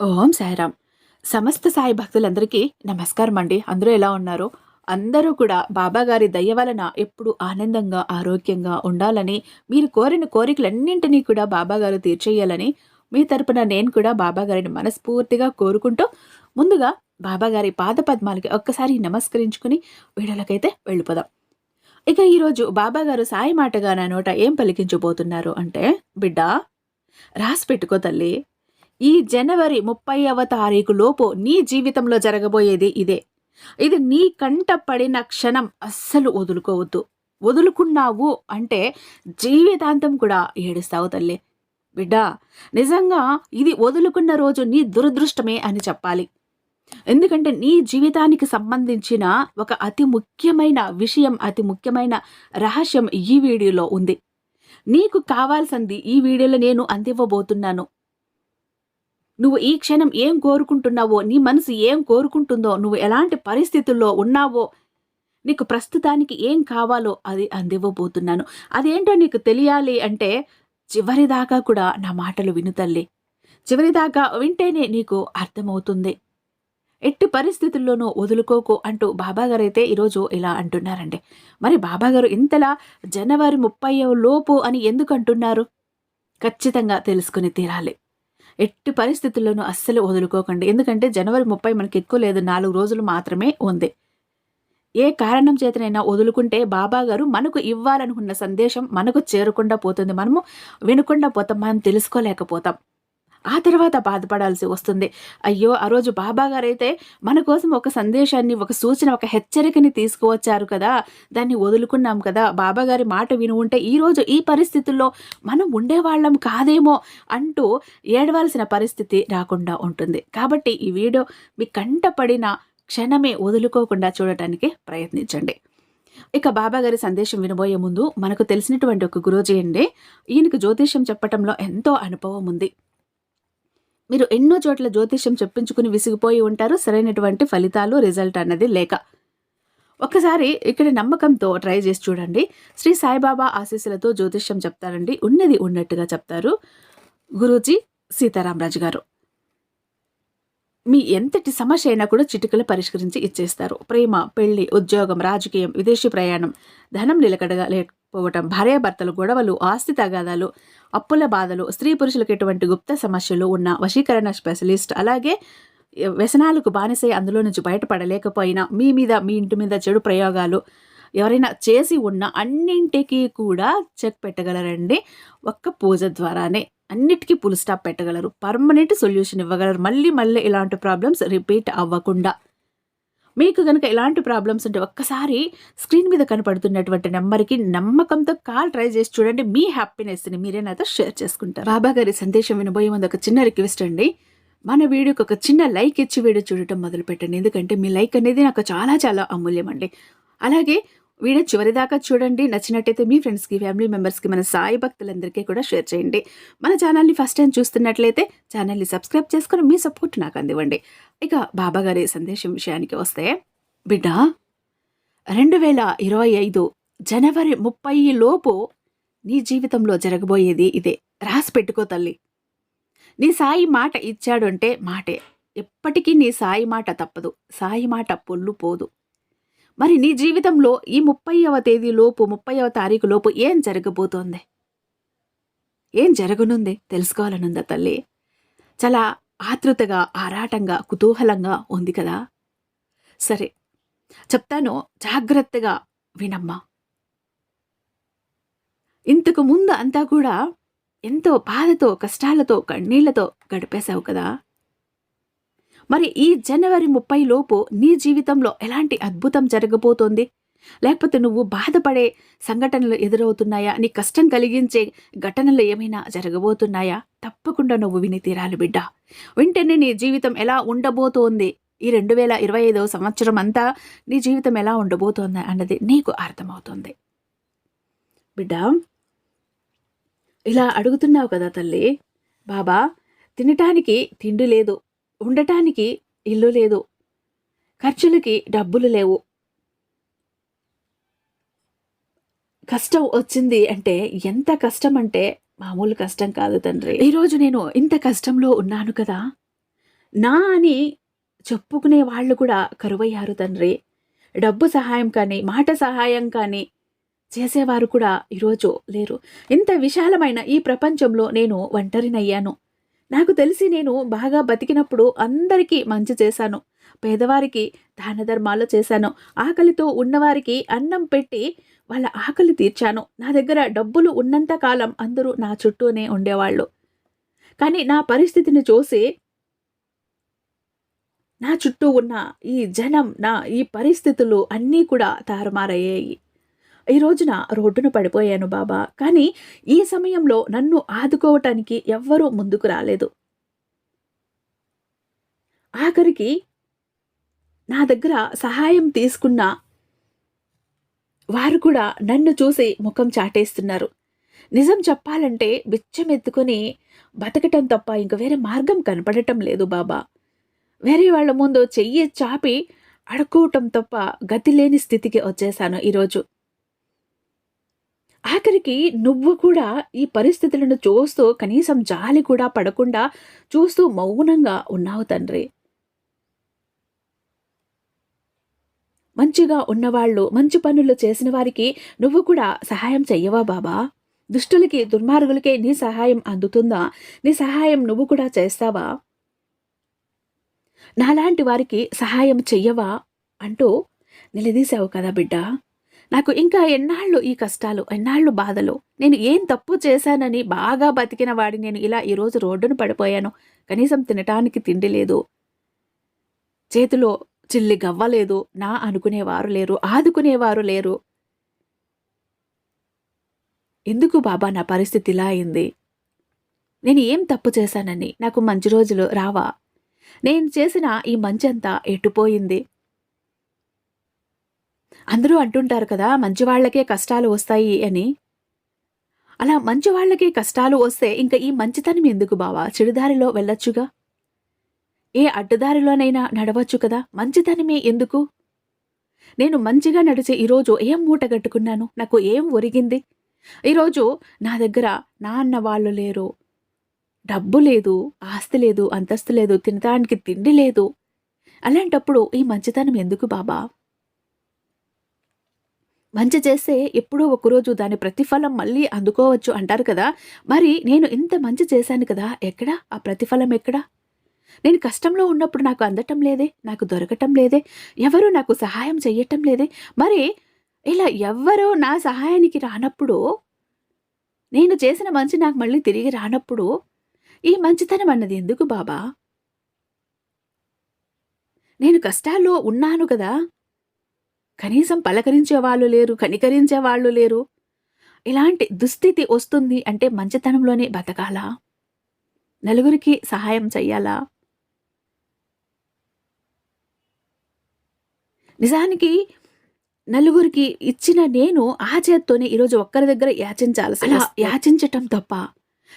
ఓం సాయిరామ్. సమస్త సాయి భక్తులందరికీ నమస్కారం అండి అందరూ ఎలా ఉన్నారు? అందరూ కూడా బాబాగారి దయ వలన ఎప్పుడు ఆనందంగా ఆరోగ్యంగా ఉండాలని మీరు కోరిన కోరికలన్నింటినీ కూడా బాబాగారు తీర్చేయాలని మీ తరపున నేను కూడా బాబాగారిని మనస్ఫూర్తిగా కోరుకుంటూ ముందుగా బాబాగారి పాద పద్మాలకి ఒక్కసారి నమస్కరించుకుని వీడియోలకైతే వెళ్ళిపోదాం. ఇక ఈరోజు బాబాగారు సాయి మాటగా నా నోట ఏం పలికించబోతున్నారు అంటే బిడ్డ రాసి పెట్టుకో తల్లి. ఈ జనవరి ముప్పైవ తారీఖు లోపు నీ జీవితంలో జరగబోయేది ఇదే. ఇది నీ కంట పడిన క్షణం అస్సలు వదులుకోవద్దు. వదులుకున్నావు అంటే జీవితాంతం కూడా ఏడుస్తావు తల్లి. బిడ్డ నిజంగా ఇది వదులుకున్న రోజు నీ దురదృష్టమే అని చెప్పాలి. ఎందుకంటే నీ జీవితానికి సంబంధించిన ఒక అతి ముఖ్యమైన విషయం అతి ముఖ్యమైన రహస్యం ఈ వీడియోలో ఉంది. నీకు కావాల్సింది ఈ వీడియోలో నేను అందివ్వబోతున్నాను. నువ్వు ఈ క్షణం ఏం కోరుకుంటున్నావో నీ మనసు ఏం కోరుకుంటుందో నువ్వు ఎలాంటి పరిస్థితుల్లో ఉన్నావో నీకు ప్రస్తుతానికి ఏం కావాలో అది అందివ్వబోతున్నాను. అదేంటో నీకు తెలియాలి అంటే చివరిదాకా కూడా నా మాటలు వినుతల్లి చివరిదాకా వింటేనే నీకు అర్థమవుతుంది. ఎట్టి పరిస్థితుల్లోనూ వదులుకోకు అంటూ బాబాగారు అయితే ఈరోజు ఇలా అంటున్నారండి. మరి బాబాగారు ఇంతలా జనవరి ముప్పై లోపు అని ఎందుకు అంటున్నారు? ఖచ్చితంగా తెలుసుకుని తీరాలి. ఎట్టి పరిస్థితుల్లోనూ అస్సలు వదులుకోకండి. ఎందుకంటే జనవరి ముప్పై మనకి ఎక్కువ లేదు నాలుగు రోజులు మాత్రమే ఉంది. ఏ కారణం చేతనైనా వదులుకుంటే బాబా గారు మనకు ఇవ్వాలనుకున్న సందేశం మనకు చేరకుండా పోతుంది. మనము వినకుండా పోతాం మనం తెలుసుకోలేకపోతాం. ఆ తర్వాత బాధపడాల్సి వస్తుంది. అయ్యో ఆ రోజు బాబా గారైతే మన కోసం ఒక సందేశాన్ని ఒక సూచన ఒక హెచ్చరికని తీసుకువచ్చారు కదా. దాన్ని వదులుకున్నాం కదా. బాబా గారి మాట విని ఉంటే ఈరోజు ఈ పరిస్థితుల్లో మనం ఉండేవాళ్ళం కాదేమో అంటూ ఏడవలసిన పరిస్థితి రాకుండా ఉంటుంది. కాబట్టి ఈ వీడియో మీ కంటపడిన క్షణమే వదులుకోకుండా చూడటానికి ప్రయత్నించండి. ఇక బాబా గారి సందేశం వినబోయే ముందు మనకు తెలిసినటువంటి ఒక గురూజీ అండి. ఈయనకు జ్యోతిష్యం చెప్పటంలో ఎంతో అనుభవం ఉంది. మీరు ఎన్నో చోట్ల జ్యోతిష్యం చెప్పించుకుని విసిగిపోయి ఉంటారు సరైనటువంటి ఫలితాలు రిజల్ట్ అన్నది లేక. ఒక్కసారి ఇక్కడ నమ్మకంతో ట్రై చేసి చూడండి. శ్రీ సాయిబాబా ఆశీస్సులతో జ్యోతిష్యం చెప్తారండి. ఉన్నది ఉన్నట్టుగా చెప్తారు గురూజీ సీతారామరాజు గారు. మీ ఎంతటి సమస్య అయినా కూడా చిటికలు పరిష్కరించి ఇచ్చేస్తారు. ప్రేమ పెళ్ళి ఉద్యోగం రాజకీయం విదేశీ ప్రయాణం ధనం నిలకడగా పోవటం భార్యాభర్తలు గొడవలు ఆస్తి తగాదాలు అప్పుల బాధలు స్త్రీ పురుషులకు ఎటువంటి గుప్త సమస్యలు ఉన్న వశీకరణ స్పెషలిస్ట్ అలాగే వ్యసనాలకు బానిసై అందులో నుంచి బయటపడలేకపోయినా మీ మీద మీ ఇంటి మీద చెడు ప్రయోగాలు ఎవరైనా చేసి ఉన్న అన్నింటికి కూడా చెక్ పెట్టగలరండి. ఒక్క పూజ ద్వారానే అన్నిటికీ పుల్ స్టాప్ పెట్టగలరు. పర్మనెంట్ సొల్యూషన్ ఇవ్వగలరు. మళ్ళీ మళ్ళీ ఇలాంటి ప్రాబ్లమ్స్ రిపీట్ అవ్వకుండా. మీకు కనుక ఎలాంటి ప్రాబ్లమ్స్ ఉంటే ఒక్కసారి స్క్రీన్ మీద కనపడుతున్నటువంటి నెంబర్కి నమ్మకంతో కాల్ ట్రై చేసి చూడండి. మీ హ్యాపీనెస్ని మీరే నాతో షేర్ చేసుకుంటారు. బాబా గారి సందేశం వినబోయే ముందు ఒక చిన్న రిక్వెస్ట్ అండి. మన వీడియోకి ఒక చిన్న లైక్ ఇచ్చి వీడియో చూడటం మొదలు పెట్టండి. ఎందుకంటే మీ లైక్ అనేది నాకు చాలా చాలా అమూల్యం అండి. అలాగే వీడియో చివరిదాకా చూడండి. నచ్చినట్టయితే మీ ఫ్రెండ్స్కి ఫ్యామిలీ మెంబర్స్కి మన సాయి భక్తులందరికీ కూడా షేర్ చేయండి. మన ఛానల్ని ఫస్ట్ టైం చూస్తున్నట్లయితే ఛానల్ని సబ్స్క్రైబ్ చేసుకుని మీ సపోర్ట్ నాకు అందివ్వండి. ఇక బాబాగారి సందేశం విషయానికి వస్తే బిడ్డ రెండు వేల ఇరవై ఐదు జనవరి ముప్పై లోపు నీ జీవితంలో జరగబోయేది ఇదే. రాసి పెట్టుకో తల్లి. నీ సాయి మాట ఇచ్చాడు అంటే మాటే. ఎప్పటికీ నీ సాయి మాట తప్పదు. సాయి మాట పొల్లు పోదు. మరి నీ జీవితంలో ఈ ముప్పైవ తేదీలోపు ముప్పైవ తారీఖు లోపు ఏం జరగబోతోంది? ఏం జరగనుంది? తెలుసుకోవాలనుందా తల్లి? చాలా ఆతృతగా ఆరాటంగా కుతూహలంగా ఉంది కదా? సరే చెప్తాను జాగ్రత్తగా వినమ్మా. ఇంతకు ముందు అంతా కూడా ఎంతో బాధతో కష్టాలతో కన్నీళ్ళతో గడిపేశావు కదా? మరి ఈ జనవరి ముప్పై లోపు నీ జీవితంలో ఎలాంటి అద్భుతం జరగబోతోంది? లేకపోతే నువ్వు బాధపడే సంఘటనలు ఎదురవుతున్నాయా? నీ కష్టం కలిగించే ఘటనలు ఏమైనా జరగబోతున్నాయా? తప్పకుండా నువ్వు విని తీరాలి బిడ్డ. వెంటనే నీ జీవితం ఎలా ఉండబోతోంది? ఈ రెండు వేల ఇరవై ఐదవ సంవత్సరం అంతా నీ జీవితం ఎలా ఉండబోతోంది అన్నది నీకు అర్థమవుతుంది. బిడ్డ ఇలా అడుగుతున్నావు కదా తల్లి. బాబా తినటానికి తిండి లేదు ఉండటానికి ఇల్లు లేదు ఖర్చులకి డబ్బులు లేవు. కష్టం వచ్చింది అంటే ఎంత కష్టం అంటే మామూలు కష్టం కాదు తండ్రి. ఈరోజు నేను ఇంత కష్టంలో ఉన్నాను కదా? నా అని చెప్పుకునే వాళ్ళు కూడా కరువయ్యారు తండ్రి. డబ్బు సహాయం కానీ మాట సహాయం కానీ చేసేవారు కూడా ఈరోజు లేరు. ఇంత విశాలమైన ఈ ప్రపంచంలో నేను ఒంటరినయ్యాను. నాకు తెలిసి నేను బాగా బతికినప్పుడు అందరికీ మంచి చేశాను. పేదవారికి దాన ధర్మాలు చేశాను. ఆకలితో ఉన్నవారికి అన్నం పెట్టి వాళ్ళ ఆకలి తీర్చాను. నా దగ్గర డబ్బులు ఉన్నంత కాలం అందరూ నా చుట్టూనే ఉండేవాళ్ళు. కానీ నా పరిస్థితిని చూసి నా చుట్టూ ఉన్న ఈ జనం నా ఈ పరిస్థితులు అన్నీ కూడా తారుమారయ్యాయి. ఈ రోజున రోడ్డున పడిపోయాను బాబా. కానీ ఈ సమయంలో నన్ను ఆదుకోవటానికి ఎవ్వరూ ముందుకు రాలేదు. ఆఖరికి నా దగ్గర సహాయం తీసుకున్న వారు కూడా నన్ను చూసి ముఖం చాటేస్తున్నారు. నిజం చెప్పాలంటే బిచ్చమెత్తుకొని బతకటం తప్ప ఇంక వేరే మార్గం కనపడటం లేదు బాబా. వేరే వాళ్ళ ముందు చెయ్యి చాపి అడుక్కోవటం తప్ప గతి లేని స్థితికి వచ్చేసాను ఈరోజు. ఆఖరికి నువ్వు కూడా ఈ పరిస్థితులను చూస్తూ కనీసం జాలి కూడా పడకుండా చూస్తూ మౌనంగా ఉన్నావు తండ్రి. మంచిగా ఉన్నవాళ్ళు మంచి పనులు చేసిన వారికి నువ్వు కూడా సహాయం చెయ్యవా బాబా? దుష్టులకి దుర్మార్గులకే నీ సహాయం అందుతుందా? నీ సహాయం నువ్వు కూడా చేస్తావా? నాలాంటి వారికి సహాయం చెయ్యవా? అంటూ నిలదీశావు కదా బిడ్డ. నాకు ఇంకా ఎన్నాళ్ళు ఈ కష్టాలు ఎన్నాళ్ళు బాధలు? నేను ఏం తప్పు చేశానని బాగా బతికిన వాడి నేను ఇలా ఈరోజు రోడ్డును పడిపోయాను. కనీసం తినటానికి తిండి లేదు. చేతిలో చిల్లి గవ్వలేదు నా అనుకునేవారు లేరు ఆదుకునేవారు లేరు. ఎందుకు బాబా నా పరిస్థితి ఇలా అయింది? నేను ఏం తప్పు చేశానని? నాకు మంచి రోజులు రావా? నేను చేసిన ఈ మంచంతా ఎట్టుపోయింది? అందరూ అంటుంటారు కదా మంచి వాళ్ళకే కష్టాలు వస్తాయి అని. అలా మంచి వాళ్ళకే కష్టాలు వస్తే ఇంకా ఈ మంచితనం ఎందుకు బావా? చెడుదారిలో వెళ్ళొచ్చుగా? ఏ అడ్డదారిలోనైనా నడవచ్చు కదా? మంచిదనిమే ఎందుకు? నేను మంచిగా నడిచే ఈరోజు ఏం మూట కట్టుకున్నాను? నాకు ఏం ఒరిగింది? ఈరోజు నా దగ్గర నాన్న వాళ్ళు లేరు. డబ్బు లేదు ఆస్తి లేదు అంతస్తు లేదు తినడానికి తిండి లేదు. అలాంటప్పుడు ఈ మంచితనం ఎందుకు బాబా? మంచి చేస్తే ఎప్పుడో ఒకరోజు దాని ప్రతిఫలం మళ్ళీ అందుకోవచ్చు అంటారు కదా? మరి నేను ఇంత మంచి చేశాను కదా ఎక్కడా? ఆ ప్రతిఫలం ఎక్కడా? నేను కష్టంలో ఉన్నప్పుడు నాకు అందటం లేదే నాకు దొరకటం లేదే ఎవరు నాకు సహాయం చెయ్యటం లేదే. మరి ఇలా ఎవ్వరూ నా సహాయానికి రానప్పుడు నేను చేసిన మంచి నాకు మళ్ళీ తిరిగి రానప్పుడు ఈ మంచితనం అన్నది ఎందుకు బాబా? నేను కష్టాల్లో ఉన్నాను కదా. కనీసం పలకరించే వాళ్ళు లేరు కనికరించే వాళ్ళు లేరు. ఇలాంటి దుస్థితి వస్తుంది అంటే మంచితనంలోనే బతకాలా? నలుగురికి సహాయం చెయ్యాలా? నిజానికి నలుగురికి ఇచ్చిన నేను ఆ చేత్తోనే ఈరోజు ఒక్కరి దగ్గర యాచించాల్సి అలా యాచించటం తప్ప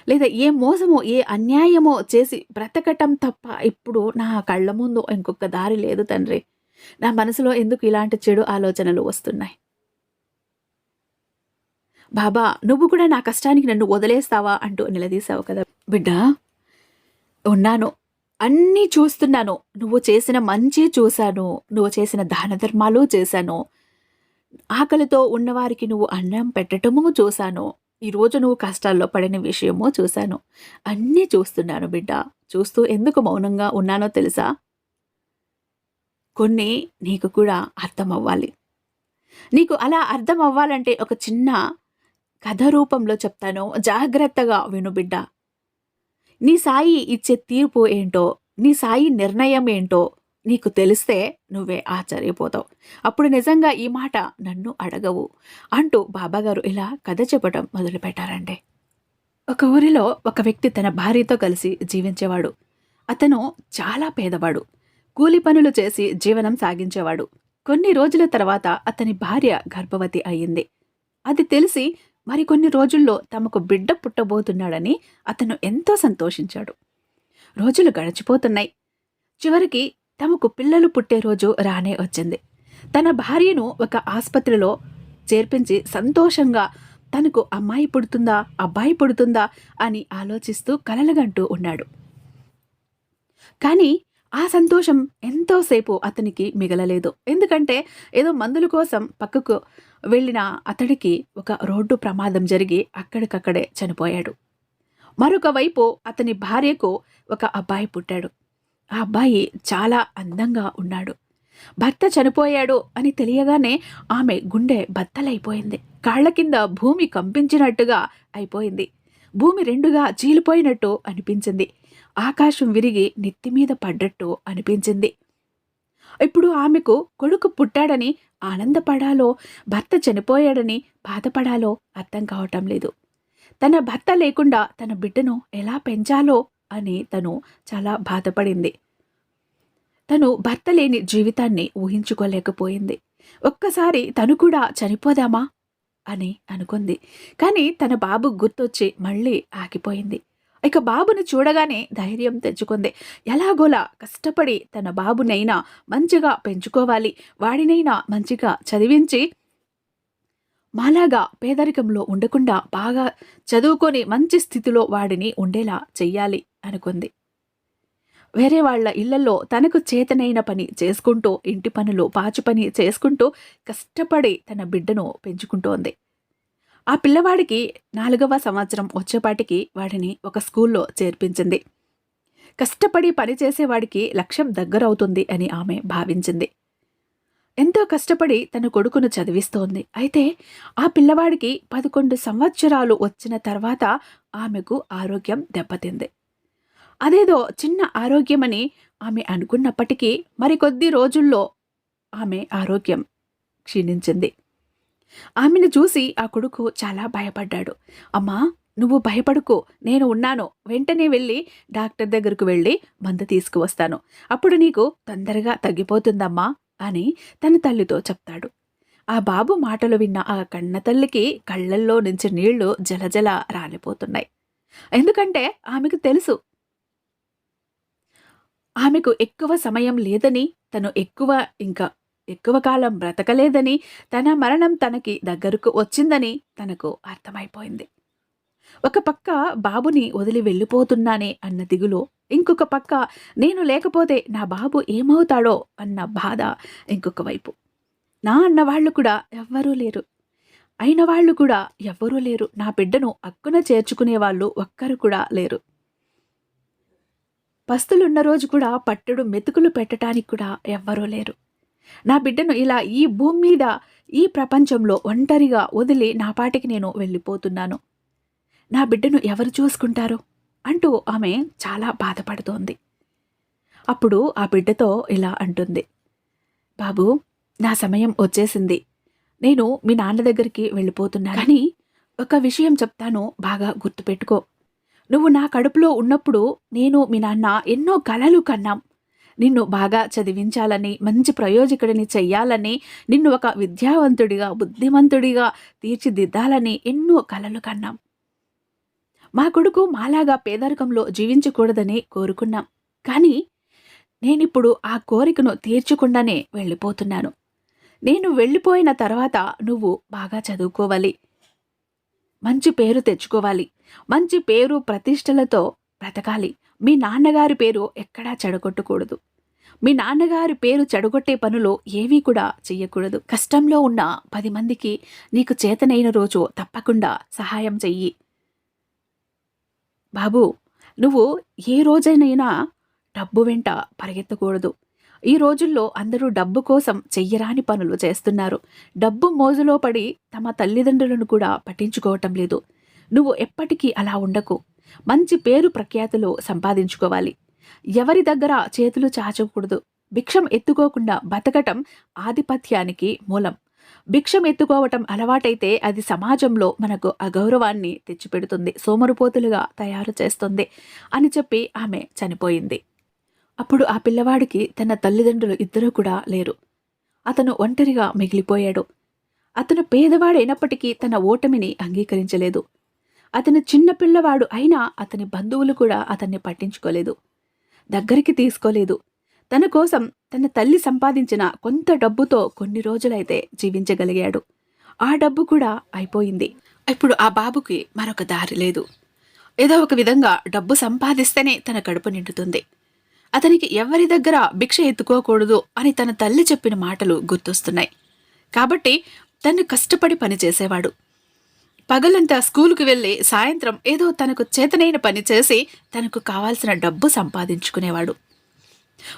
లేదా ఏ మోసమో ఏ అన్యాయమో చేసి బ్రతకటం తప్ప ఇప్పుడు నా కళ్ళ ముందు ఇంకొక దారి లేదు తండ్రి. నా మనసులో ఎందుకు ఇలాంటి చెడు ఆలోచనలు వస్తున్నాయి? బాబా నువ్వు కూడా నా కష్టానికి నన్ను వదిలేస్తావా అంటూ నిలదీసావు కదా. బిడ్డ ఉన్నాను. అన్నీ చూస్తున్నాను. నువ్వు చేసిన మంచి చూశాను. నువ్వు చేసిన దాన ధర్మాలు చేశాను. ఆకలితో ఉన్నవారికి నువ్వు అన్నం పెట్టటము చూశాను. ఈరోజు నువ్వు కష్టాల్లో పడిన విషయమో చూశాను. అన్నీ చూస్తున్నాను బిడ్డ. చూస్తూ ఎందుకు మౌనంగా ఉన్నానో తెలుసా? కొన్ని నీకు కూడా అర్థం అవ్వాలి నీకు అలా అర్థం అవ్వాలంటే ఒక చిన్న కథ రూపంలో చెప్తాను. జాగ్రత్తగా విను బిడ్డ. నీ సాయి ఇచ్చే తీర్పు ఏంటో నీ సాయి నిర్ణయం ఏంటో నీకు తెలిస్తే నువ్వే ఆశ్చర్యపోతావు. అప్పుడు నిజంగా ఈ మాట నన్ను అడగవు అంటూ బాబాగారు ఇలా కథ చెప్పడం మొదలుపెట్టారండి. ఒక ఊరిలో ఒక వ్యక్తి తన భార్యతో కలిసి జీవించేవాడు. అతను చాలా పేదవాడు. కూలి పనులు చేసి జీవనం సాగించేవాడు. కొన్ని రోజుల తర్వాత అతని భార్య గర్భవతి అయ్యింది. అది తెలిసి మరికొన్ని రోజుల్లో తమకు బిడ్డ పుట్టబోతున్నాడని అతను ఎంతో సంతోషించాడు. రోజులు గడిచిపోతున్నాయి. చివరికి తమకు పిల్లలు పుట్టే రోజు రానే వచ్చింది. తన భార్యను ఒక ఆసుపత్రిలో చేర్పించి సంతోషంగా తనకు అమ్మాయి పుడుతుందా అబ్బాయి పుడుతుందా? అని ఆలోచిస్తూ కలలగంటూ ఉన్నాడు. కానీ ఆ సంతోషం ఎంతోసేపు అతనికి మిగలలేదు. ఎందుకంటే ఏదో మందుల కోసం పక్కకు వెళ్ళిన అతడికి ఒక రోడ్డు ప్రమాదం జరిగి అక్కడికక్కడే చనిపోయాడు. మరొక వైపు అతని భార్యకు ఒక అబ్బాయి పుట్టాడు. ఆ అబ్బాయి చాలా అందంగా ఉన్నాడు. భర్త చనిపోయాడు అని తెలియగానే ఆమె గుండె బద్దలైపోయింది. కాళ్ళ కింద భూమి కంపించినట్టుగా అయిపోయింది. భూమి రెండుగా చీలిపోయినట్టు అనిపించింది. ఆకాశం విరిగి నెత్తిమీద పడ్డట్టు అనిపించింది. ఇప్పుడు ఆమెకు కొడుకు పుట్టాడని ఆనందపడాలో భర్త చనిపోయాడని బాధపడాలో అర్థం కావటం లేదు. తన భర్త లేకుండా తన బిడ్డను ఎలా పెంచాలో అని తను చాలా బాధపడింది. తను భర్త లేని జీవితాన్ని ఊహించుకోలేకపోయింది. ఒక్కసారి తను కూడా చనిపోదామా అని అనుకుంది. కానీ తన బాబు గుర్తొచ్చి మళ్ళీ ఆగిపోయింది. ఇక బాబుని చూడగానే ధైర్యం తెచ్చుకుంది. ఎలాగోలా కష్టపడి తన బాబునైనా మంచిగా పెంచుకోవాలి. వాడినైనా మంచిగా చదివించి మాలాగా పేదరికంలో ఉండకుండా బాగా చదువుకొని మంచి స్థితిలో వాడిని ఉండేలా చెయ్యాలి అనుకుంది. వేరే వాళ్ళ ఇళ్ళలో తనకు చేతనైన పని చేసుకుంటూ ఇంటి పనులు పాచు పని చేసుకుంటూ కష్టపడి తన బిడ్డను పెంచుకుంటోంది. ఆ పిల్లవాడికి నాలుగవ సంవత్సరం వచ్చేపాటికి వాడిని ఒక స్కూల్లో చేర్పించింది. కష్టపడి పనిచేసేవాడికి లక్ష్యం దగ్గరవుతుంది అని ఆమె భావించింది. ఎంతో కష్టపడి తన కొడుకును చదివిస్తోంది. అయితే ఆ పిల్లవాడికి పదకొండు సంవత్సరాలు వచ్చిన తర్వాత ఆమెకు ఆరోగ్యం దెబ్బతింది. అదేదో చిన్న ఆరోగ్యమని ఆమె అనుకున్నప్పటికీ మరికొద్ది రోజుల్లో ఆమె ఆరోగ్యం క్షీణించింది. ఆమెను చూసి ఆ కొడుకు చాలా భయపడ్డాడు. అమ్మా నువ్వు భయపడుకో నేను ఉన్నాను. వెంటనే వెళ్ళి డాక్టర్ దగ్గరకు వెళ్ళి మందు తీసుకువస్తాను. అప్పుడు నీకు తొందరగా తగ్గిపోతుందమ్మా అని తన తల్లితో చెప్తాడు. ఆ బాబు మాటలు విన్న ఆ కన్న తల్లికి కళ్ళల్లో నుంచి నీళ్ళు జలజల రాలిపోతున్నాయి. ఎందుకంటే ఆమెకు తెలుసు ఆమెకు ఎక్కువ సమయం లేదని తను ఎక్కువ ఇంకా ఎక్కువ కాలం బ్రతకలేదని తన మరణం తనకి దగ్గరకు వచ్చిందని తనకు అర్థమైపోయింది. ఒక పక్క బాబుని వదిలి వెళ్ళిపోతున్నానే అన్న దిగులో ఇంకొక పక్క నేను లేకపోతే నా బాబు ఏమవుతాడో అన్న బాధ ఇంకొక వైపు. నా అన్నవాళ్ళు కూడా ఎవ్వరూ లేరు. అయిన వాళ్ళు కూడా ఎవ్వరూ లేరు. నా బిడ్డను అక్కున చేర్చుకునే వాళ్ళు ఒక్కరు కూడా లేరు. పస్తులున్న రోజు కూడా పట్టుడు మెతుకులు పెట్టడానికి కూడా ఎవ్వరూ లేరు. నా బిడ్డను ఇలా ఈ భూమి మీద ఈ ప్రపంచంలో ఒంటరిగా వదిలి నా పాటికి నేను వెళ్ళిపోతున్నాను. నా బిడ్డను ఎవరు చూసుకుంటారు? అంటూ ఆమె చాలా బాధపడుతోంది. అప్పుడు ఆ బిడ్డతో ఇలా అంటుంది. బాబు నా సమయం వచ్చేసింది. నేను మీ నాన్న దగ్గరికి వెళ్ళిపోతున్నా కానీ ఒక విషయం చెప్తాను బాగా గుర్తుపెట్టుకో. నువ్వు నా కడుపులో ఉన్నప్పుడు నేను మీ నాన్న ఎన్నో కలలు కన్నాం. నిన్ను బాగా చదివించాలని మంచి ప్రయోజకుడిని చెయ్యాలని నిన్ను ఒక విద్యావంతుడిగా బుద్ధిమంతుడిగా తీర్చిదిద్దాలని ఎన్నో కలలు కన్నాం. మా కొడుకు మాలాగా పేదరికంలో జీవించకూడదని కోరుకున్నాం. కానీ నేనిప్పుడు ఆ కోరికను తీర్చకుండానే వెళ్ళిపోతున్నాను. నేను వెళ్ళిపోయిన తర్వాత నువ్వు బాగా చదువుకోవాలి. మంచి పేరు తెచ్చుకోవాలి. మంచి పేరు ప్రతిష్టలతో బ్రతకాలి. మీ నాన్నగారి పేరు ఎక్కడా చెడగొట్టకూడదు. మీ నాన్నగారి పేరు చెడగొట్టే పనులు ఏవీ కూడా చెయ్యకూడదు. కష్టంలో ఉన్న పది మందికి నీకు చేతనైన రోజు తప్పకుండా సహాయం చెయ్యి. బాబు నువ్వు ఏ రోజైనైనా డబ్బు వెంట పరిగెత్తకూడదు. ఈ రోజుల్లో అందరూ డబ్బు కోసం చెయ్యరాని పనులు చేస్తున్నారు. డబ్బు మోజులో పడి తమ తల్లిదండ్రులను కూడా పట్టించుకోవటం లేదు. నువ్వు ఎప్పటికీ అలా ఉండకు. మంచి పేరు ప్రఖ్యాతులు సంపాదించుకోవాలి. ఎవరి దగ్గర చేతులు చాచకూడదు. భిక్షం ఎత్తుకోకుండా బతకటం ఆధిపత్యానికి మూలం. భిక్షం ఎత్తుకోవటం అలవాటైతే అది సమాజంలో మనకు అగౌరవాన్ని తెచ్చిపెడుతుంది సోమరుపోతులుగా తయారు చేస్తుంది అని చెప్పి ఆమె చనిపోయింది. అప్పుడు ఆ పిల్లవాడికి తన తల్లిదండ్రులు ఇద్దరూ కూడా లేరు. అతను ఒంటరిగా మిగిలిపోయాడు. అతను పేదవాడైనప్పటికీ తన ఓటమిని అంగీకరించలేదు. అతను చిన్న పిల్లవాడు అయినా అతని బంధువులు కూడా అతన్ని పట్టించుకోలేదు. దగ్గరికి తీసుకోలేదు. తన కోసం తన తల్లి సంపాదించిన కొంత డబ్బుతో కొన్ని రోజులైతే జీవించగలిగాడు. ఆ డబ్బు కూడా అయిపోయింది. ఇప్పుడు ఆ బాబుకి మరొక దారి లేదు. ఏదో ఒక విధంగా డబ్బు సంపాదిస్తేనే తన కడుపు నిండుతుంది. అతనికి ఎవరి దగ్గర భిక్ష ఎత్తుకోకూడదు అని తన తల్లి చెప్పిన మాటలు గుర్తొస్తున్నాయి. కాబట్టి తను కష్టపడి పనిచేసేవాడు. పగలంతా స్కూలుకు వెళ్ళి సాయంత్రం ఏదో తనకు చేతనైన పని చేసి తనకు కావాల్సిన డబ్బు సంపాదించుకునేవాడు.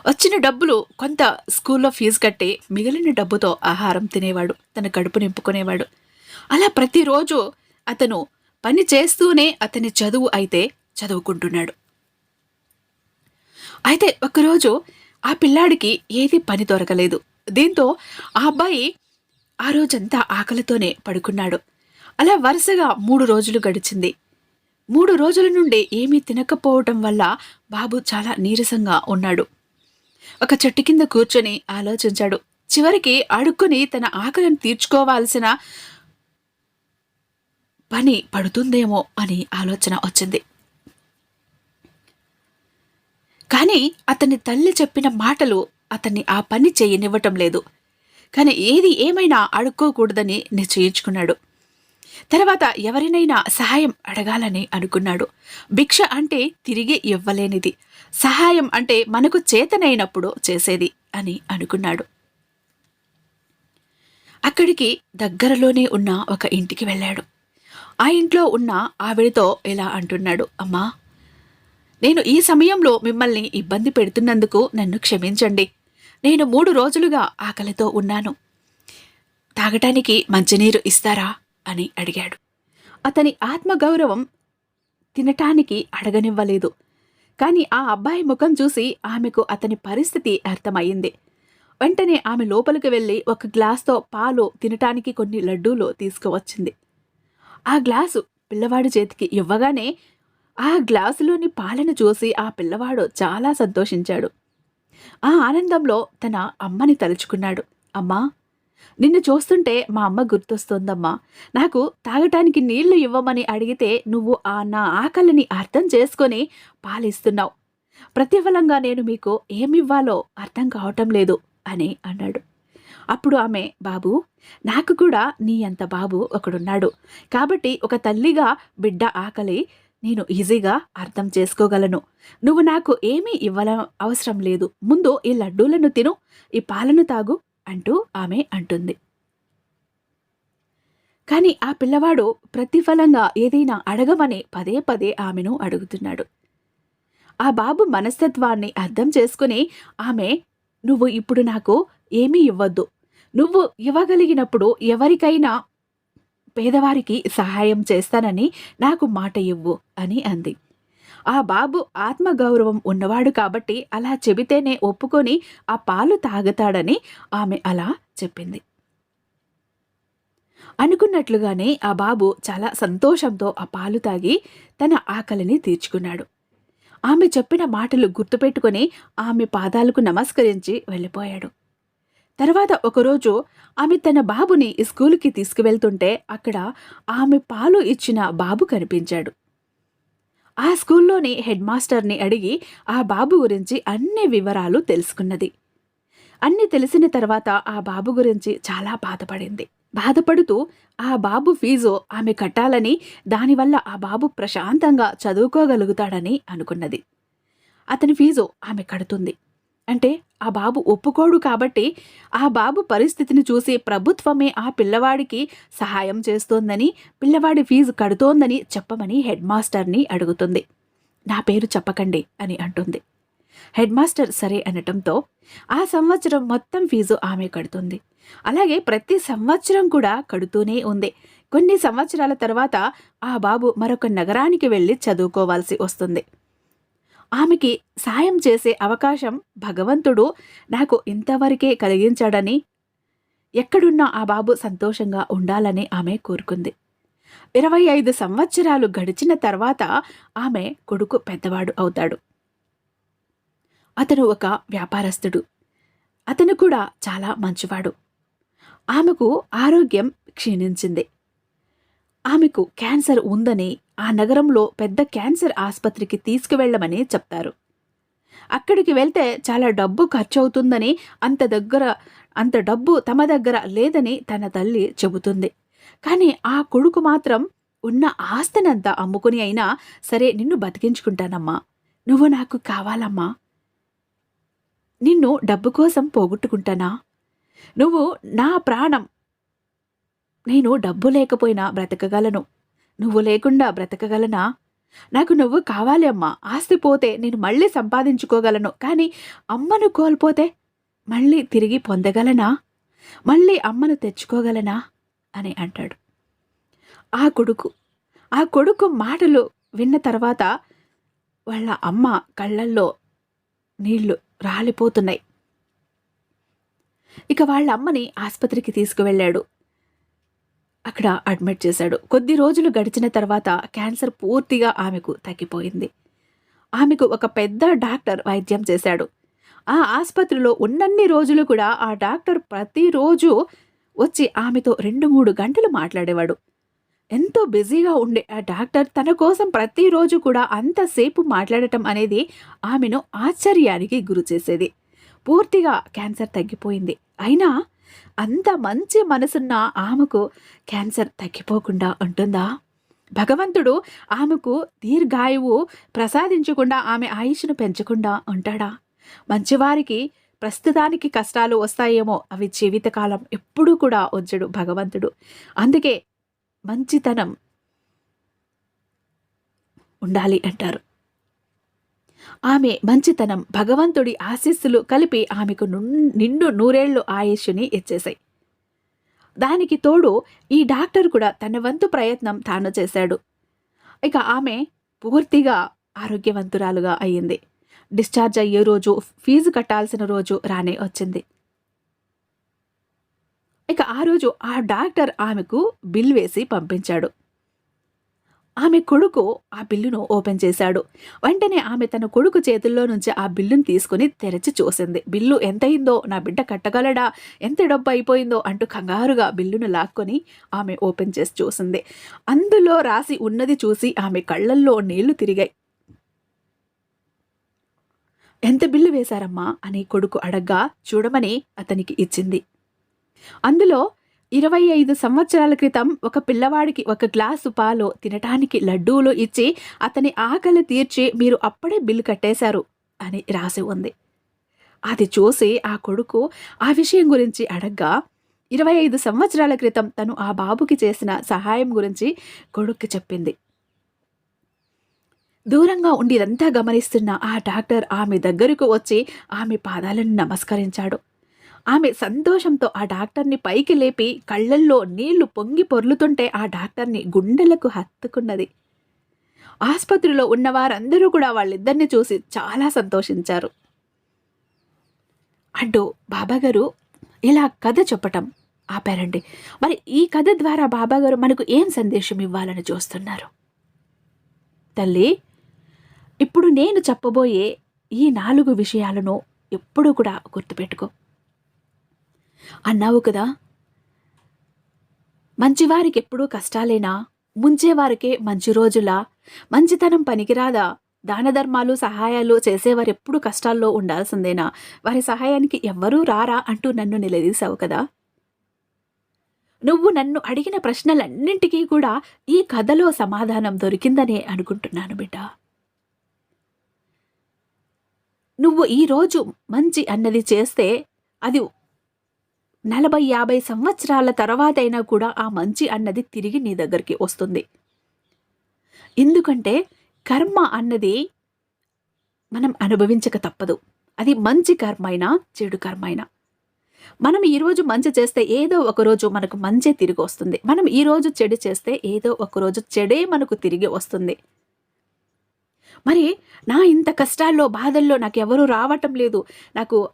వచ్చిన డబ్బులు కొంత స్కూల్లో ఫీజు కట్టి మిగిలిన డబ్బుతో ఆహారం తినేవాడు తన కడుపు నింపుకునేవాడు. అలా ప్రతిరోజు అతను పని చేస్తూనే అతని చదువు అయితే చదువుకుంటున్నాడు. అయితే ఒకరోజు ఆ పిల్లాడికి ఏది పని దొరకలేదు. దీంతో ఆ అబ్బాయి ఆ రోజంతా ఆకలితోనే పడుకున్నాడు. అలా వరుసగా మూడు రోజులు గడిచింది. మూడు రోజుల నుండి ఏమీ తినకపోవటం వల్ల బాబు చాలా నీరసంగా ఉన్నాడు. ఒక చెట్టు కింద కూర్చొని ఆలోచించాడు. చివరికి అడుక్కుని తన ఆకలిని తీర్చుకోవాల్సిన పని పడుతుందేమో అని ఆలోచన వచ్చింది. కానీ అతని తల్లి చెప్పిన మాటలు అతన్ని ఆ పని చేయనివ్వటం లేదు. కానీ ఏది ఏమైనా అడుక్కోకూడదని నిశ్చయించుకున్నాడు. తర్వాత ఎవరినైనా సహాయం అడగాలని అనుకున్నాడు. భిక్ష అంటే తిరిగి ఇవ్వలేనిది. సహాయం అంటే మనకు చేతనైనప్పుడు చేసేది అని అనుకున్నాడు. అక్కడికి దగ్గరలోనే ఉన్న ఒక ఇంటికి వెళ్ళాడు. ఆ ఇంట్లో ఉన్న ఆవిడతో ఇలా అంటున్నాడు అమ్మా నేను ఈ సమయంలో మిమ్మల్ని ఇబ్బంది పెడుతున్నందుకు నన్ను క్షమించండి. నేను మూడు రోజులుగా ఆకలితో ఉన్నాను. తాగటానికి మంచినీరు ఇస్తారా? అని అడిగాడు. అతని ఆత్మగౌరవం తినటానికి అడగనివ్వలేదు. కానీ ఆ అబ్బాయి ముఖం చూసి ఆమెకు అతని పరిస్థితి అర్థమయ్యింది. వెంటనే ఆమె లోపలికి వెళ్ళి ఒక గ్లాస్తో పాలు తినటానికి కొన్ని లడ్డూలు తీసుకువచ్చింది. ఆ గ్లాసు పిల్లవాడి చేతికి ఇవ్వగానే ఆ గ్లాసులోని పాలను చూసి ఆ పిల్లవాడు చాలా సంతోషించాడు. ఆ ఆనందంలో తన అమ్మని తలుచుకున్నాడు. అమ్మా నిన్ను చూస్తుంటే మా అమ్మ గుర్తొస్తోందమ్మా. నాకు తాగటానికి నీళ్ళు ఇవ్వమని అడిగితే నువ్వు ఆ నా ఆకలిని అర్థం చేసుకొని పాలిస్తున్నావు. ప్రతిఫలంగా నేను మీకు ఏమివ్వాలో అర్థం కావటం లేదు అని అన్నాడు. అప్పుడు ఆమె బాబు నాకు కూడా నీ అంత బాబు ఒకడున్నాడు. కాబట్టి ఒక తల్లిగా బిడ్డ ఆకలి నేను ఈజీగా అర్థం చేసుకోగలను. నువ్వు నాకు ఏమీ ఇవ్వాల అవసరం లేదు. ముందు ఈ లడ్డూలను తిను ఈ పాలను తాగు అంటూ ఆమె అంటుంది. కానీ ఆ పిల్లవాడు ప్రతిఫలంగా ఏదైనా అడగమని పదే పదే ఆమెను అడుగుతున్నాడు. ఆ బాబు మనస్తత్వాన్ని అర్థం చేసుకుని ఆమె నువ్వు ఇప్పుడు నాకు ఏమీ ఇవ్వద్దు. నువ్వు ఇవ్వగలిగినప్పుడు ఎవరికైనా పేదవారికి సహాయం చేస్తానని నాకు మాట ఇవ్వు అని అంది. ఆ బాబు ఆత్మగౌరవం ఉన్నవాడు కాబట్టి అలా చెబితేనే ఒప్పుకొని ఆ పాలు తాగుతాడని ఆమె అలా చెప్పింది. అనుకున్నట్లుగానే ఆ బాబు చాలా సంతోషంతో ఆ పాలు తాగి తన ఆకలిని తీర్చుకున్నాడు. ఆమె చెప్పిన మాటలు గుర్తుపెట్టుకుని ఆమె పాదాలకు నమస్కరించి వెళ్ళిపోయాడు. తర్వాత ఒకరోజు ఆమె తన బాబుని స్కూలుకి తీసుకువెళ్తుంటే అక్కడ ఆమె పాలు ఇచ్చిన బాబు కనిపించాడు. ఆ స్కూల్లోని హెడ్ మాస్టర్ని అడిగి ఆ బాబు గురించి అన్ని వివరాలు తెలుసుకున్నది. అన్ని తెలిసిన తర్వాత ఆ బాబు గురించి చాలా బాధపడింది. బాధపడుతూ ఆ బాబు ఫీజు ఆమె కట్టాలని దానివల్ల ఆ బాబు ప్రశాంతంగా చదువుకోగలుగుతాడని అనుకున్నది. అతని ఫీజు ఆమె కడుతుంది. అంటే ఆ బాబు ఒప్పుకోడు కాబట్టి ఆ బాబు పరిస్థితిని చూసి ప్రభుత్వమే ఆ పిల్లవాడికి సహాయం చేస్తోందని పిల్లవాడి ఫీజు కడుతోందని చెప్పమని హెడ్ మాస్టర్ని అడుగుతుంది. నా పేరు చెప్పకండి అని అంటుంది. హెడ్ మాస్టర్ సరే అనటంతో ఆ సంవత్సరం మొత్తం ఫీజు ఆమె కడుతుంది. అలాగే ప్రతి సంవత్సరం కూడా కడుతూనే ఉంది. కొన్ని సంవత్సరాల తర్వాత ఆ బాబు మరొక నగరానికి వెళ్ళి చదువుకోవాల్సి వస్తుంది. ఆమెకి సాయం చేసే అవకాశం భగవంతుడు నాకు ఇంతవరకే కలిగించాడని ఎక్కడున్నా ఆ బాబు సంతోషంగా ఉండాలని ఆమె కోరుకుంది. ఇరవై ఐదు సంవత్సరాలు గడిచిన తర్వాత ఆమె కొడుకు పెద్దవాడు అవుతాడు. అతను ఒక వ్యాపారస్తుడు. అతను కూడా చాలా మంచివాడు. ఆమెకు ఆరోగ్యం క్షీణించింది. ఆమెకు క్యాన్సర్ ఉందని ఆ నగరంలో పెద్ద క్యాన్సర్ ఆసుపత్రికి తీసుకువెళ్ళమని చెప్తారు. అక్కడికి వెళ్తే చాలా డబ్బు ఖర్చు అవుతుందని అంత దగ్గర అంత డబ్బు తమ దగ్గర లేదని తన తల్లి చెబుతుంది. కానీ ఆ కొడుకు మాత్రం ఉన్న ఆస్తినంతా అమ్ముకుని అయినా సరే నిన్ను బతికించుకుంటానమ్మా. నువ్వు నాకు కావాలమ్మా. నిన్ను డబ్బు కోసం పోగొట్టుకుంటానా? నువ్వు నా ప్రాణం. నేను డబ్బు లేకపోయినా బ్రతకగలను. నువ్వు లేకుండా బ్రతకగలనా? నాకు నువ్వు కావాలి అమ్మా. ఆస్తి పోతే నేను మళ్ళీ సంపాదించుకోగలను. కానీ అమ్మను కోల్పోతే మళ్ళీ తిరిగి పొందగలనా? మళ్ళీ అమ్మను తెచ్చుకోగలనా? అని అంటాడు. ఆ కొడుకు ఆ కొడుకు మాటలు విన్న తర్వాత వాళ్ళ అమ్మ కళ్ళల్లో నీళ్ళు రాలిపోతున్నాయి. ఇక వాళ్ళ అమ్మని ఆసుపత్రికి తీసుకువెళ్ళాడు. అక్కడ అడ్మిట్ చేశాడు. కొద్ది రోజులు గడిచిన తర్వాత క్యాన్సర్ పూర్తిగా ఆమెకు తగ్గిపోయింది. ఆమెకు ఒక పెద్ద డాక్టర్ వైద్యం చేశాడు. ఆ ఆసుపత్రిలో ఉన్నన్ని రోజులు కూడా ఆ డాక్టర్ ప్రతిరోజు వచ్చి ఆమెతో రెండు మూడు గంటలు మాట్లాడేవాడు. ఎంతో బిజీగా ఉండే ఆ డాక్టర్ తన కోసం ప్రతిరోజు కూడా అంతసేపు మాట్లాడటం అనేది ఆమెను ఆశ్చర్యానికి గురి చేసేది పూర్తిగా క్యాన్సర్ తగ్గిపోయింది. అయినా అంత మంచి మనసున్న ఆమెకు క్యాన్సర్ తగ్గిపోకుండా ఉంటుందా? భగవంతుడు ఆమెకు దీర్ఘాయువు ప్రసాదించకుండా ఆమె ఆయుష్ను పెంచకుండా ఉంటాడా? మంచివారికి ప్రస్తుతానికి కష్టాలు వస్తాయేమో అవి జీవితకాలం ఎప్పుడూ కూడా ఉంచడు భగవంతుడు. అందుకే మంచితనం ఉండాలి అంటారు. ఆమె మంచితనం భగవంతుడి ఆశీస్సులు కలిపి ఆమెకు నిండు నూరేళ్ళు ఆయుష్ని ఇచ్చేశాయి. దానికి తోడు ఈ డాక్టర్ కూడా తన వంతు ప్రయత్నం తాను చేశాడు. ఇక ఆమె పూర్తిగా ఆరోగ్యవంతురాలుగా అయ్యింది. డిశ్చార్జ్ అయ్యే రోజు ఫీజు కట్టాల్సిన రోజు రానే వచ్చింది. ఇక ఆ రోజు ఆ డాక్టర్ ఆమెకు బిల్ వేసి పంపించాడు. ఆమె కొడుకు ఆ బిల్లును ఓపెన్ చేశాడు. వెంటనే ఆమె తన కొడుకు చేతుల్లో నుంచి ఆ బిల్లును తీసుకుని తెరచి చూసింది. బిల్లు ఎంతయిందో? నా బిడ్డ కట్టగలడా? ఎంత డబ్బు అయిపోయిందో? అంటూ కంగారుగా బిల్లును లాక్కొని ఆమె ఓపెన్ చేసి చూసింది. అందులో రాసి ఉన్నది చూసి ఆమె కళ్ళల్లో నీళ్ళు తిరిగాయి. ఎంత బిల్లు వేశారమ్మా? అని కొడుకు అడగ్గా చూడమని అతనికి ఇచ్చింది. అందులో ఇరవై ఐదు సంవత్సరాల క్రితం ఒక పిల్లవాడికి ఒక గ్లాసు పాలు తినటానికి లడ్డూలు ఇచ్చి అతని ఆకలి తీర్చి మీరు అప్పుడే బిల్లు కట్టేశారు అని రాసి ఉంది. అది చూసి ఆ కొడుకు ఆ విషయం గురించి అడగ్గా ఇరవై ఐదు సంవత్సరాల క్రితం తను ఆ బాబుకి చేసిన సహాయం గురించి కొడుక్కి చెప్పింది. దూరంగా ఉండి ఇదంతా గమనిస్తున్న ఆ డాక్టర్ ఆమె దగ్గరకు వచ్చి ఆమె పాదాలను నమస్కరించాడు. ఆమె సంతోషంతో ఆ డాక్టర్ని పైకి లేపి కళ్ళల్లో నీళ్ళు పొంగి పొర్లుతుంటే ఆ డాక్టర్ని గుండెలకు హత్తుకున్నది. ఆసుపత్రిలో ఉన్న వారందరూ కూడా వాళ్ళిద్దరిని చూసి చాలా సంతోషించారు. అంటూ బాబాగారు ఇలా కథ చెప్పటం ఆపారండి. మరి ఈ కథ ద్వారా బాబాగారు మనకు ఏం సందేశం ఇవ్వాలని చూస్తున్నారు? తల్లి ఇప్పుడు నేను చెప్పబోయే ఈ నాలుగు విషయాలను ఎప్పుడూ కూడా గుర్తుపెట్టుకో. అన్నావు కదా? మంచివారికి ఎప్పుడూ కష్టాలేనా? ముంచేవారికే మంచి రోజులా? మంచితనం పనికిరాదా? దాన ధర్మాలు సహాయాలు చేసేవారు ఎప్పుడు కష్టాల్లో ఉండాల్సిందేనా? వారి సహాయానికి ఎవ్వరూ రారా అంటూ నన్ను నిలదీశావు కదా? నువ్వు నన్ను అడిగిన ప్రశ్నలన్నింటికీ కూడా ఈ కథలో సమాధానం దొరికిందనే అనుకుంటున్నాను బిడ్డ. నువ్వు ఈరోజు మంచి అన్నది చేస్తే అది నలభై యాభై సంవత్సరాల తర్వాతైనా కూడా ఆ మంచి అన్నది తిరిగి నీ దగ్గరికి వస్తుంది. ఎందుకంటే కర్మ అన్నది మనం అనుభవించక తప్పదు. అది మంచి కర్మైనా చెడు కర్మైనా. మనం ఈరోజు మంచి చేస్తే ఏదో ఒకరోజు మనకు మంచి తిరిగి వస్తుంది. మనం ఈరోజు చెడు చేస్తే ఏదో ఒకరోజు చెడే మనకు తిరిగి వస్తుంది. మరి నా ఇంత కష్టాల్లో బాధల్లో నాకు ఎవరూ రావటం లేదు. నాకు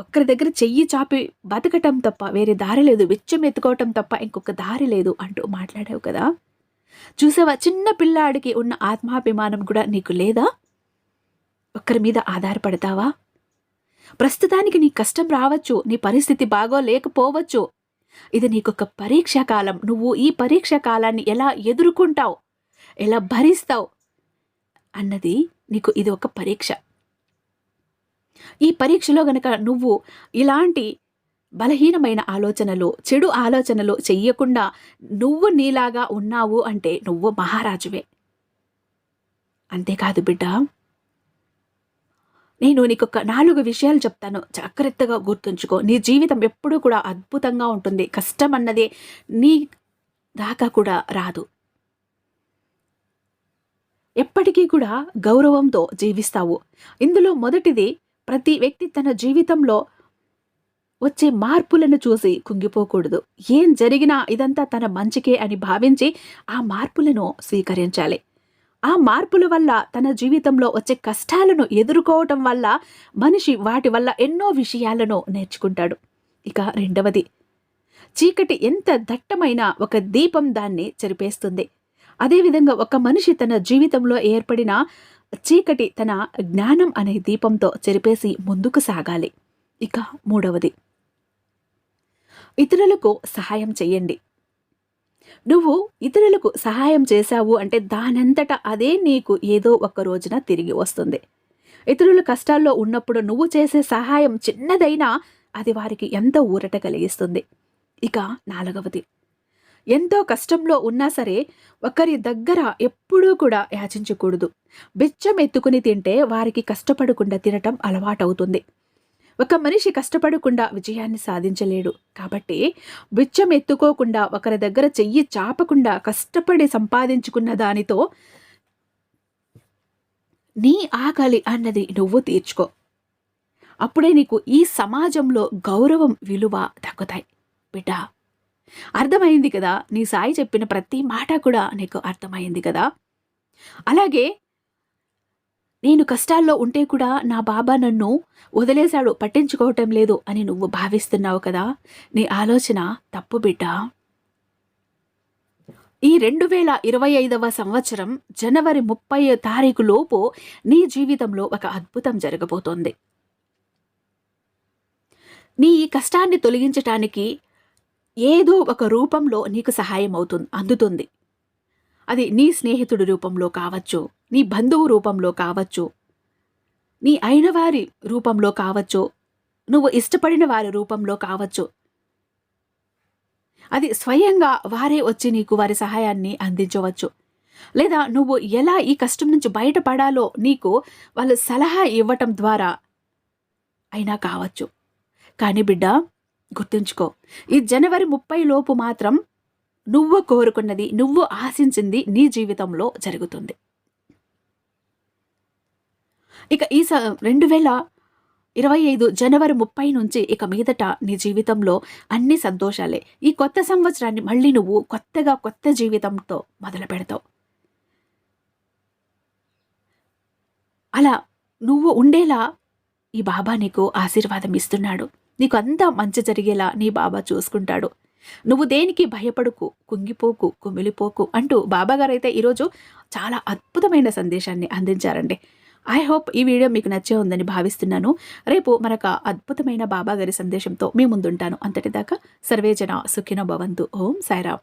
ఒక్కరి దగ్గర చెయ్యి చాపి బతకటం తప్ప వేరే దారి లేదు. వెచ్చం ఎత్తుకోవటం తప్ప ఇంకొక దారి లేదు అంటూ మాట్లాడావు కదా. చూసావా? చిన్న పిల్లాడికి ఉన్న ఆత్మాభిమానం కూడా నీకు లేదా? ఒక్కరి మీద ఆధారపడతావా? ప్రస్తుతానికి నీ కష్టం రావచ్చు నీ పరిస్థితి బాగో లేకపోవచ్చు ఇది నీకొక పరీక్షా కాలం నువ్వు ఈ పరీక్షా కాలాన్ని ఎలా ఎదుర్కొంటావు? ఎలా భరిస్తావు? అన్నది నీకు ఇది ఒక పరీక్ష. ఈ పరీక్షలో గనక నువ్వు ఇలాంటి బలహీనమైన ఆలోచనలు చెడు ఆలోచనలు చెయ్యకుండా నువ్వు నీలాగా ఉన్నావు అంటే నువ్వు మహారాజువే. అంతేకాదు బిడ్డ నేను నీకొక నాలుగు విషయాలు చెప్తాను. జాగ్రత్తగా గుర్తుంచుకో. నీ జీవితం ఎప్పుడూ కూడా అద్భుతంగా ఉంటుంది. కష్టం అన్నదే నీ దాకా కూడా రాదు. ఎప్పటికీ కూడా గౌరవంతో జీవిస్తావు. ఇందులో మొదటిది ప్రతి వ్యక్తి తన జీవితంలో వచ్చే మార్పులను చూసి కుంగిపోకూడదు. ఏం జరిగినా ఇదంతా తన మంచికే అని భావించి ఆ మార్పులను స్వీకరించాలి. ఆ మార్పుల వల్ల తన జీవితంలో వచ్చే కష్టాలను ఎదుర్కోవటం వల్ల మనిషి వాటి వల్ల ఎన్నో విషయాలను నేర్చుకుంటాడు. ఇక రెండవది చీకటి ఎంత దట్టమైన ఒక దీపం దాన్ని చెరిపేస్తుంది. అదేవిధంగా ఒక మనిషి తన జీవితంలో ఏర్పడిన చీకటి తన జ్ఞానం అనే దీపంతో చెరిపేసి ముందుకు సాగాలి. ఇక మూడవది. ఇతరులకు సహాయం చెయ్యండి నువ్వు ఇతరులకు సహాయం చేశావు అంటే దానంతట అదే నీకు ఏదో ఒక రోజున తిరిగి వస్తుంది. ఇతరుల కష్టాల్లో ఉన్నప్పుడు నువ్వు చేసే సహాయం చిన్నదైనా అది వారికి ఎంతో ఊరట కలిగిస్తుంది. ఇక నాలుగవది. ఎంతో కష్టంలో ఉన్నా సరే ఒకరి దగ్గర ఎప్పుడూ కూడా యాచించకూడదు. బిచ్చం ఎత్తుకుని తింటే వారికి కష్టపడకుండా తినటం అలవాటవుతుంది. ఒక మనిషి కష్టపడకుండా విజయాన్ని సాధించలేడు. కాబట్టి బిచ్చం ఎత్తుకోకుండా ఒకరి దగ్గర చెయ్యి చాపకుండా కష్టపడి సంపాదించుకున్న దానితో నీ ఆకలి అన్నది నువ్వు తీర్చుకో. అప్పుడే నీకు ఈ సమాజంలో గౌరవం విలువ దక్కుతాయి. బిడ్డ అర్థమైంది కదా? నీ సాయి చెప్పిన ప్రతి మాట కూడా నీకు అర్థమైంది కదా? అలాగే నేను కష్టాల్లో ఉంటే కూడా నా బాబా నన్ను వదిలేశాడు పట్టించుకోవటం లేదు అని నువ్వు భావిస్తున్నావు కదా? నీ ఆలోచన తప్పు బిడ్డ? ఈ రెండు వేల ఇరవై ఐదవ సంవత్సరం జనవరి ముప్పై తారీఖు లోపు నీ జీవితంలో ఒక అద్భుతం జరగబోతోంది. నీ ఈ కష్టాన్ని తొలగించటానికి ఏదో ఒక రూపంలో నీకు సహాయం అవుతుంది అందుతుంది. అది నీ స్నేహితుడి రూపంలో కావచ్చు నీ బంధువు రూపంలో కావచ్చు నీ అయిన వారి రూపంలో కావచ్చు నువ్వు ఇష్టపడిన వారి రూపంలో కావచ్చు. అది స్వయంగా వారే వచ్చి నీకు వారి సహాయాన్ని అందించవచ్చు. లేదా నువ్వు ఎలా ఈ కష్టం నుంచి బయటపడాలో నీకు వాళ్ళు సలహా ఇవ్వటం ద్వారా అయినా కావచ్చు. కానీ బిడ్డ గుర్తుంచుకో. ఈ జనవరి ముప్పై లోపు మాత్రం నువ్వు కోరుకున్నది నువ్వు ఆశించింది నీ జీవితంలో జరుగుతుంది. ఇక ఈ స రెండు వేల ఇరవై ఐదు జనవరి ముప్పై నుంచి ఇక మీదట నీ జీవితంలో అన్ని సంతోషాలే. ఈ కొత్త సంవత్సరాన్ని మళ్ళీ నువ్వు కొత్తగా కొత్త జీవితంతో మొదలు పెడతావు. అలా నువ్వు ఉండేలా ఈ బాబా నీకు ఆశీర్వాదం ఇస్తున్నాడు. నీకు అంతా మంచి జరిగేలా నీ బాబా చూసుకుంటాడు. నువ్వు దేనికి భయపడుకు కుంగిపోకు కుమిలిపోకు అంటూ బాబాగారు అయితే ఈరోజు చాలా అద్భుతమైన సందేశాన్ని అందించారండి. ఐ హోప్ ఈ వీడియో మీకు నచ్చే ఉందని భావిస్తున్నాను. రేపు మరొక అద్భుతమైన బాబాగారి సందేశంతో మీ ముందుంటాను. అంతటిదాకా సర్వేజన సుఖిన భవంతు. ఓం సాయిరామ్.